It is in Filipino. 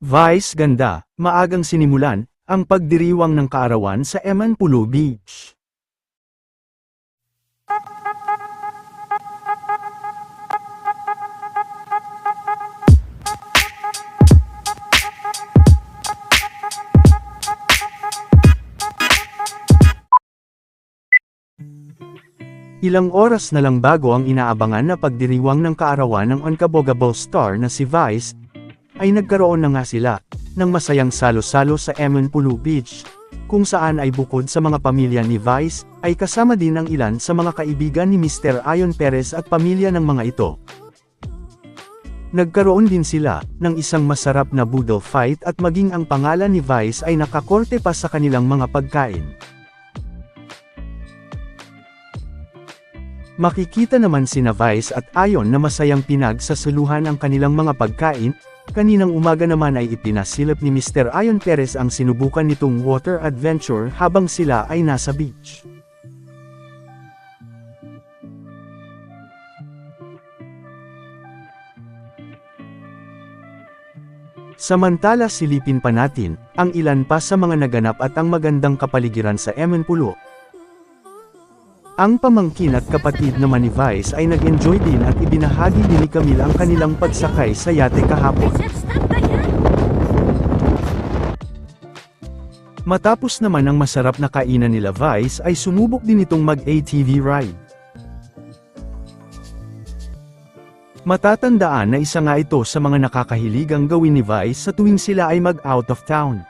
Vice ganda, maagang sinimulan, ang pagdiriwang ng kaarawan sa Emanpulo Beach. Ilang oras na lang bago ang inaabangan na pagdiriwang ng kaarawan ng unkabogable star na si Vice, ay nagkaroon na nga sila, ng masayang salo-salo sa Emanpulo Beach, kung saan ay bukod sa mga pamilya ni Vice, ay kasama din ang ilan sa mga kaibigan ni Mr. Ayon Perez at pamilya ng mga ito. Nagkaroon din sila, ng isang masarap na boodle fight at maging ang pangalan ni Vice ay nakakorte pa sa kanilang mga pagkain. Makikita naman sina Vice at Ayon na masayang pinagsasuluhan ang kanilang mga pagkain, kaninang umaga naman ay ipinasilip ni Mr. Ayon Perez ang sinubukan nitong water adventure habang sila ay nasa beach. Samantala silipin pa natin, ang ilan pa sa mga naganap at ang magandang kapaligiran sa Emanpulo, ang pamangkin at kapatid naman ni Vice ay nag-enjoy din at ibinahagi din ni Camille ang kanilang pagsakay sa yate kahapon. Matapos naman ang masarap na kainan nila Vice ay sumubok din itong mag-ATV ride. Matatandaan na isa nga ito sa mga nakakahiligang gawin ni Vice sa tuwing sila ay mag-out of town.